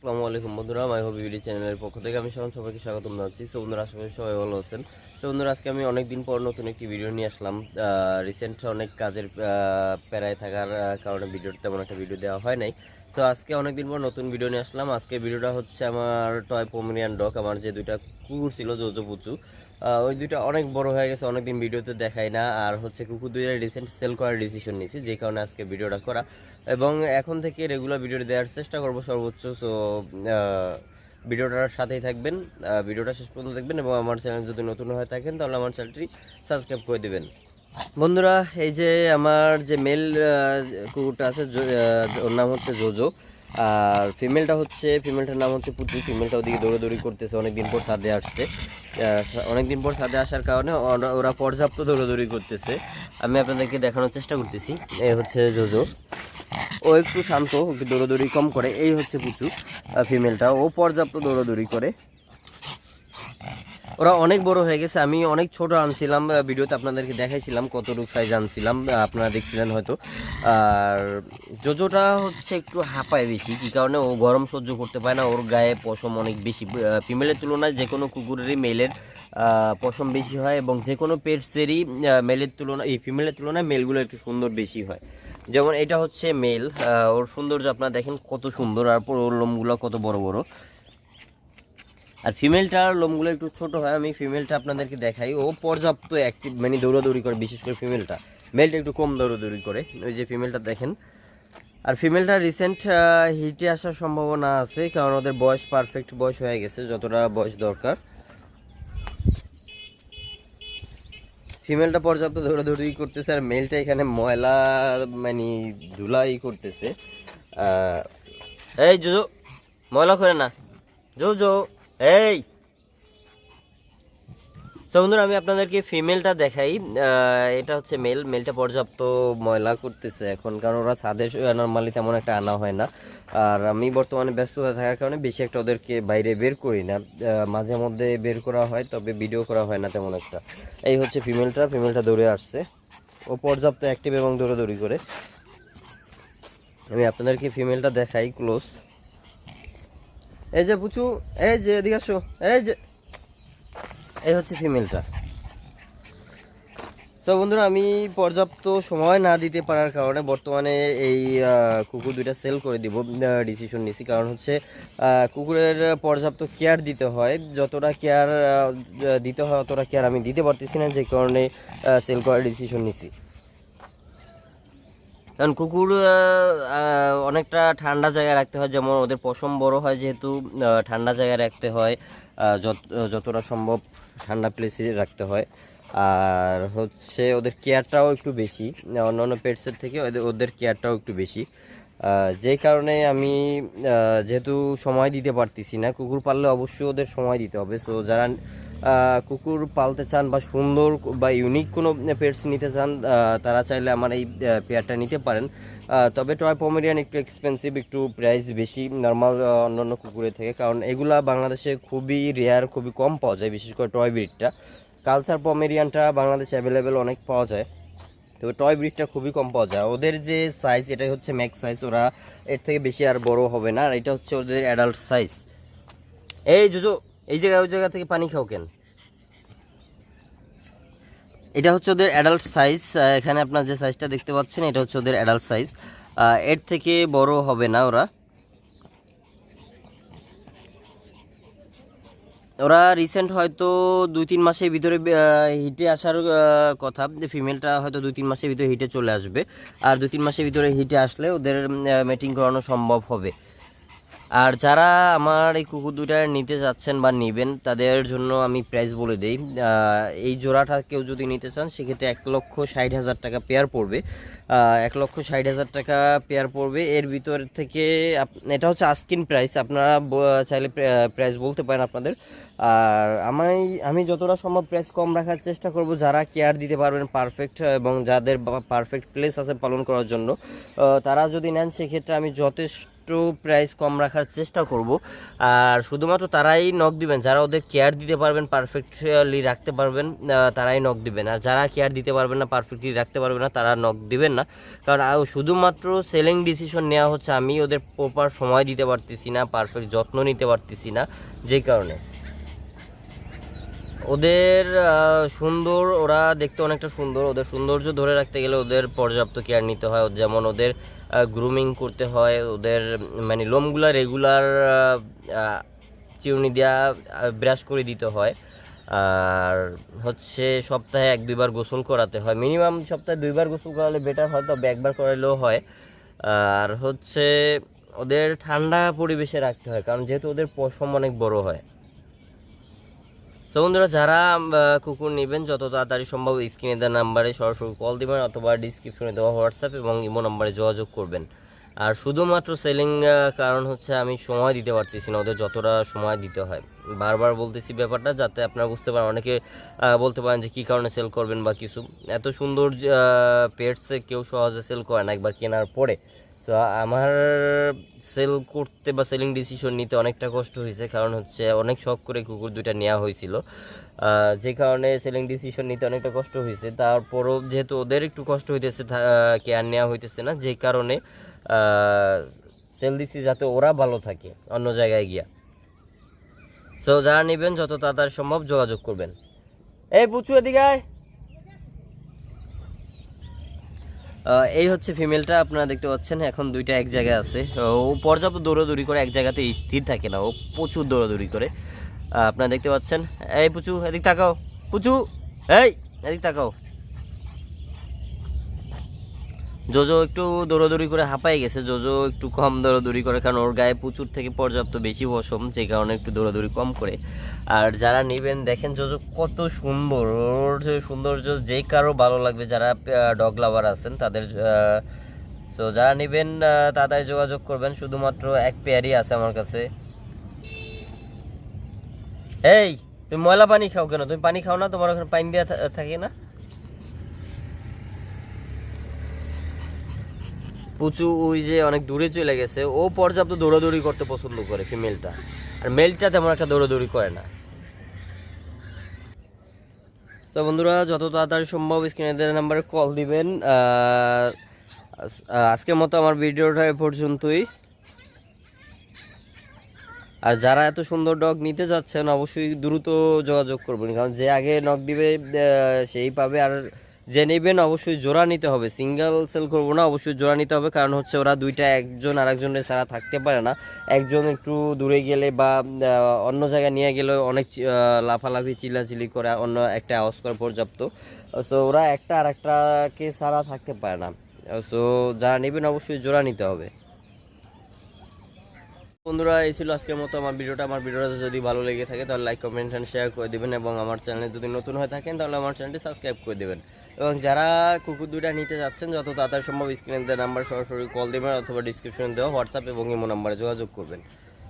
আসসালামু আলাইকুম বন্ধুরা মাই হবি চ্যানেলের পক্ষ থেকে আমি সবাই সবাইকে স্বাগতম জানাচ্ছি। তো বন্ধুরা, আশা করি সবাই ভালো আছেন। তো বন্ধুরা, আজকে আমি অনেক দিন পর নতুন একটি ভিডিও নিয়ে আসলাম। রিসেন্ট অনেক কাজের প্যারায় থাকার কারণে ভিডিওটা তেমন একটা ভিডিও দেওয়া হয় নাই। তো আজকে অনেক দিন পর নতুন ভিডিও নিয়ে আসলাম। আজকে ভিডিওটা হচ্ছে আমার টয় পোমেরিয়ান ডগ আমার যে দুইটা কুকুর ছিল, জোজো পুচু। ওই দুইটা অনেক বড় হয়ে গেছে, অনেকদিন ভিডিওতে দেখাই না। আর হচ্ছে কুকুর দুইটা রিসেন্ট সেল করার ডিসিশন নিয়েছি, যে কারণে আজকে ভিডিওটা করা। এবং এখন থেকে রেগুলার ভিডিও দেওয়ার চেষ্টা করব সর্বোচ্চ সো ভিডিওটার সাথেই থাকবেন ভিডিওটা শেষ পর্যন্ত দেখবেন এবং আমার চ্যানেল যদি নতুন হয়ে থাকেন, তাহলে আমার চ্যানেলটি সাবস্ক্রাইব করে দেবেন। বন্ধুরা, এই যে আমার যে মেল কুকুরটা আছে ওর নাম হচ্ছে জোজো, আর ফিমেলটা হচ্ছে ফিমেলটার নাম হচ্ছে পুচু ফিমেলটা ওদিকে দৌড়াদৌড়ি করতেছে, অনেকদিন পর ছাদে আসছে। অনেকদিন পর ছাদে আসার কারণে ওরা- ওরা পর্যাপ্ত দৌড়াদৌড়ি করতেছে। আমি আপনাদেরকে দেখানোর চেষ্টা করতেছি, এ হচ্ছে জোজো। ও একটু শান্ত একটু দৌড়াদৌড়ি কম করে, এই হচ্ছে পুচু ফিমেলটা ও পর্যাপ্ত দৌড়াদৌড়ি করে। ওরা অনেক বড় হয়ে গেছে, আমি অনেক ছোট আনছিলাম ভিডিওতে আপনাদেরকে দেখাইছিলাম কতটুকু সাইজ আনছিলাম আপনারা দেখছিলেন হয়তো। আর জোজোটা হচ্ছে একটু হাঁপায় বেশি, কী কারণে ও গরম সহ্য করতে পারে না, ওর গায়ে পশম অনেক বেশি ফিমেলের তুলনায় যে কোনো কুকুরেরই মেলের পশম বেশি হয়, এবং যে কোনো পেটসেরই মেলের তুলনায়, এই ফিমেলের তুলনায় মেলগুলো একটু সুন্দর বেশি হয়। যেমন এটা হচ্ছে মেল ওর সৌন্দর্য আপনারা দেখেন কত সুন্দর, আর পর ওর লোমগুলো কত বড় বড়। আর ফিমেলটার লোমগুলো একটু ছোট হয়, আমি ফিমেলটা আপনাদেরকে দেখাই। ও পর্যাপ্ত অ্যাক্টিভ মানে দৌড়াদৌড়ি করে, বিশেষ করে ফিমেলটা। মেলটা একটু কম দৌড়াদৌড়ি করে, ওই যে ফিমেলটা দেখেন। আর ফিমেলটা রিসেন্ট হিটে আসার সম্ভাবনা আছে, কারণ ওদের বয়স পারফেক্ট বয়স হয়ে গেছে, যতটা বয়স দরকার। ফিমেলটা পর্যাপ্ত দৌড়াদৌড়ি করতেছে আর মেলটা এখানে ময়লা মানে ধুলাই করতেছে। এই জো ময়লা করে না। জো জো এই! তো বন্ধুরা, আমি আপনাদেরকে ফিমেলটা দেখাই। এটা হচ্ছে মেল মেলটা পর্যাপ্ত ময়লা করতেছে এখন, কারণ ওরা ছাদে নর্মালি তেমন একটা আনা হয় না। আর আমি বর্তমানে ব্যস্ততা থাকার কারণে বেশি একটা ওদেরকে বাইরে বের করি না। মাঝে মধ্যে বের করা হয়, তবে ভিডিও করা হয় না তেমন একটা। এই হচ্ছে ফিমেলটা ফিমেলটা দৌড়ে আসছে। ও পর্যাপ্ত অ্যাক্টিভ এবং দৌড়াদৌড়ি করে। আমি আপনাদেরকে ফিমেলটা দেখাই ক্লোজ এই যে, পুচু, এই যে, এদিকে আসো। এই যে এই হচ্ছে ফিমেলটা। তো বন্ধুরা, আমি পর্যাপ্ত সময় না দিতে পারার কারণে বর্তমানে এই কুকুর দুইটা সেল করে দিব ডিসিশন নিছি। কারণ হচ্ছে কুকুরের পর্যাপ্ত কেয়ার দিতে হয়। যতটা কেয়ার দিতে হয়, অতটা কেয়ার আমি দিতে পারতেছি না, যে কারণে সেল করার ডিসিশন নিছি। কারণ কুকুর অনেকটা ঠান্ডা জায়গায় রাখতে হয়, যেমন ওদের পশম বড় হয় যেহেতু ঠান্ডা জায়গায় রাখতে হয় যত- যতটা সম্ভব ঠান্ডা প্লেসে রাখতে হয়। আর হচ্ছে ওদের কেয়ারটাও একটু বেশি, অন্যান্য পেটসের থেকে ওদের ওদের কেয়ারটাও একটু বেশি। যেই কারণে আমি যেহেতু সময় দিতে পারতেছি না, কুকুর পাললে অবশ্যই ওদের সময় দিতে হবে। সো যারা কুকুর পালতে চান বা সুন্দর বা ইউনিক কোনো পেটস নিতে চান তারা চাইলে আমার এই পেয়ারটা নিতে পারেন। তবে টয় পমেরিয়ান একটু এক্সপেন্সিভ একটু প্রাইস বেশি নর্মাল অন্যান্য কুকুরের থেকে, কারণ এগুলা বাংলাদেশে খুবই রেয়ার খুবই কম পাওয়া যায়, বিশেষ করে টয় ব্রিডটা কালচার পমেরিয়ানটা বাংলাদেশে অ্যাভেলেবেল অনেক পাওয়া যায়, তবে টয় ব্রিডটা খুবই কম পাওয়া যায়। ওদের যে সাইজ এটাই হচ্ছে ম্যাক্স সাইজ ওরা এর থেকে বেশি আর বড় হবে না, আর এটা হচ্ছে ওদের অ্যাডাল্ট সাইজ এই জুজো এই জায়গায়, ওই জায়গা থেকে পানি খাও কেন? এটা হচ্ছে ওদের অ্যাডাল্ট সাইজ এখানে আপনার যে সাইজটা দেখতে পাচ্ছেন, এটা হচ্ছে ওদের অ্যাডাল্ট সাইজ এর থেকে বড় হবে না ওরা। ওরা রিসেন্ট হয়তো দুই তিন মাসের ভিতরে হিটে আসার কথা। যে ফিমেলটা হয়তো দুই তিন মাসের ভিতরে হিটে চলে আসবে। আর দুই তিন মাসের ভিতরে হিটে আসলে ওদের মেটিং করানো সম্ভব হবে। আর যারা আমার এই কুকুর দুইটা নিতে যাচ্ছেন বা নেবেন, তাদের জন্য আমি প্রাইস বলে দিই। এই জোড়াটা কেউ যদি নিতে চান, সেক্ষেত্রে এক লক্ষ ষাট হাজার টাকা পেয়ার পড়বে। এক লক্ষ ষাট হাজার টাকা পেয়ার পড়বে। এর ভিতর থেকে এটা হচ্ছে আস্কিন প্রাইস আপনারা চাইলে প্রাইস বলতে পারেন আপনাদের। আর আমি আমি যতটা সম্ভব প্রাইস কম রাখার চেষ্টা করব। যারা কেয়ার দিতে পারবেন পারফেক্ট এবং যাদের পারফেক্ট প্লেস আছে পালন করার জন্য তারা যদি নেন, সেক্ষেত্রে আমি যথেষ্ট একটু প্রাইস কম রাখার চেষ্টা করব। আর শুধুমাত্র তারাই নক দিবেন, যারা ওদের কেয়ার দিতে পারবেন পারফেক্টলি রাখতে পারবেন তারাই নক দিবেন। আর যারা কেয়ার দিতে পারবেন না পারফেক্টলি রাখতে পারবেন না, তারা নক দিবেন না। কারণ শুধুমাত্র সেলিং ডিসিশন নেওয়া হচ্ছে, আমি ওদের প্রপার সময় দিতে পারতেছি না পারফেক্ট যত্ন নিতে পারতেছি না, যে কারণে। ওদের সুন্দর, ওরা দেখতে অনেকটা সুন্দর। ওদের সৌন্দর্য ধরে রাখতে গেলে ওদের পর্যাপ্ত কেয়ার নিতে হয়। যেমন ওদের গ্রুমিং করতে হয়, ওদের মানে লোমগুলা রেগুলার চিরুনি দেওয়া ব্রাশ করে দিতে হয়। আর হচ্ছে সপ্তাহে এক, দুইবার গোসল করাতে হয়। মিনিমাম সপ্তাহে দুইবার গোসল করালে বেটার হয়, তবে একবার করালেও হয়। আর হচ্ছে ওদের ঠান্ডা পরিবেশে রাখতে হয়, কারণ যেহেতু ওদের পশম অনেক বড় হয়। তো বন্ধুরা, যারা কুকুর নেবেন, যত তাড়াতাড়ি সম্ভব স্ক্রিনে দেওয়া নাম্বারে সরাসরি কল দিবেন অথবা ডিসক্রিপশনে দেওয়া হোয়াটসঅ্যাপ এবং ইমো নাম্বারে যোগাযোগ করবেন। আর শুধুমাত্র সেলিং কারণ হচ্ছে আমি সময় দিতে পারতেছি না, ওদের যতটা সময় দিতে হয়। বারবার বলতেছি ব্যাপারটা যাতে আপনারা বুঝতে পারেন। অনেকে বলতে পারেন যে কী কারণে সেল করবেন বা কিছু। এত সুন্দর পেটসে কেউ সহজে সেল করে না, একবার কেনার পরে। তো আমার সেল করতে বা সেলিং ডিসিশন নিতে অনেকটা কষ্ট হয়েছে। কারণ হচ্ছে অনেক শখ করে কুকুর দুইটা নেওয়া হয়েছিল। যে কারণে সেলিং ডিসিশন নিতে অনেকটা কষ্ট হয়েছে। তারপরও যেহেতু ওদের একটু কষ্ট হইতেছে কেয়ার নেওয়া হইতেছে না, যে কারণে সেল দিচ্ছি যাতে ওরা ভালো থাকে অন্য জায়গায় গিয়া। তো যারা নেবেন, যত তাড়াতাড়ি সম্ভব যোগাযোগ করবেন। এই পুচু এদিকে এই হচ্ছে ফিমেলটা আপনারা দেখতে পাচ্ছেন, এখন দুইটা এক জায়গায় আছে। ও পর্যাপ্ত দৌড়াদৌড়ি করে এক জায়গাতে স্থির থাকে না, ও প্রচুর দৌড়াদৌড়ি করে। আপনারা দেখতে পাচ্ছেন, এই পুচু, এদিক তাকাও। পুচু, এই, এদিক তাকাও। জোজো একটু দৌড়াদৌড়ি করে হাঁপাই গেছে। জোজো একটু কম দৌড়াদৌড়ি করে কারণ ওর গায়ে প্রচুর থেকে পর্যাপ্ত বেশি পশম, যে কারণে একটু দৌড়াদৌড়ি কম করে। আর যারা নেবেন, দেখেন জোজো কত সুন্দর। ওর যে সৌন্দর্য, যে কারও ভালো লাগবে, যারা ডগ লাভার আছেন, তাদের তো যারা নেবেন তাড়াতাড়ি যোগাযোগ করবেন। শুধুমাত্র এক পেয়ারই আছে আমার কাছে। এই, তুমি ময়লা পানি খাও কেন? তুমি পানি খাও না? তোমার ওখানে পানি দেওয়া থাকে না? পুচু ওই যে অনেক দূরে চলে গেছে, ও পর্যাপ্ত দৌড়াদৌড়ি করতে পছন্দ করে ফিমেলটা আর মেলটা তেমন একটা দৌড়াদৌড়ি করে না। তো বন্ধুরা, যত তাড়াতাড়ি সম্ভব স্ক্রিনে দেওয়া নাম্বারে কল দিবেন। আজকের মতো আমার ভিডিওটা এ পর্যন্তই। আর যারা এত সুন্দর ডগ নিতে যাচ্ছেন, অবশ্যই দ্রুত যোগাযোগ করবেন। কারণ যে আগে নক দিবে সেই পাবে। আর যে নেবেন অবশ্যই জোড়া নিতে হবে। সিঙ্গেল সেল করব না, অবশ্যই জোড়া নিতে হবে, কারণ হচ্ছে ওরা দুইটা একজন আরেকজনের ছাড়া থাকতে পারে না। একজন একটু দূরে গেলে বা অন্য জায়গায় নিয়ে গেলে অনেক লাফালাফি, চিল্লাচিল্লি করে অন্য একটা আওয়াজ পর্যাপ্ত। সো ওরা একটা আর একটাকে ছাড়া থাকতে পারে না। সো যারা নেবেন অবশ্যই জোড়া নিতে হবে। বন্ধুরা, এই ছিল আজকের মতো আমার ভিডিওটা। আমার ভিডিওটা যদি ভালো লেগে থাকে, তাহলে লাইক কমেন্ট অ্যান্ড শেয়ার করে দিবেন এবং আমার চ্যানেলে যদি নতুন হয়ে থাকেন, তাহলে আমার চ্যানেলটি সাবস্ক্রাইব করে দেবেন। এবং যারা কুকুর দুইটা নিতে যাচ্ছেন, যত তাড়াতাড়ি সম্ভব স্ক্রিনে দেওয়া নাম্বার সরাসরি কল দেবেন অথবা ডিসক্রিপশনে দেওয়া হোয়াটসঅ্যাপ এবং ইমো নাম্বারে যোগাযোগ করবেন।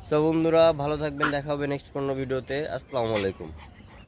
সব বন্ধুরা, ভালো থাকবেন, দেখা হবে নেক্সট কোনো ভিডিওতে আসসালামু আলাইকুম।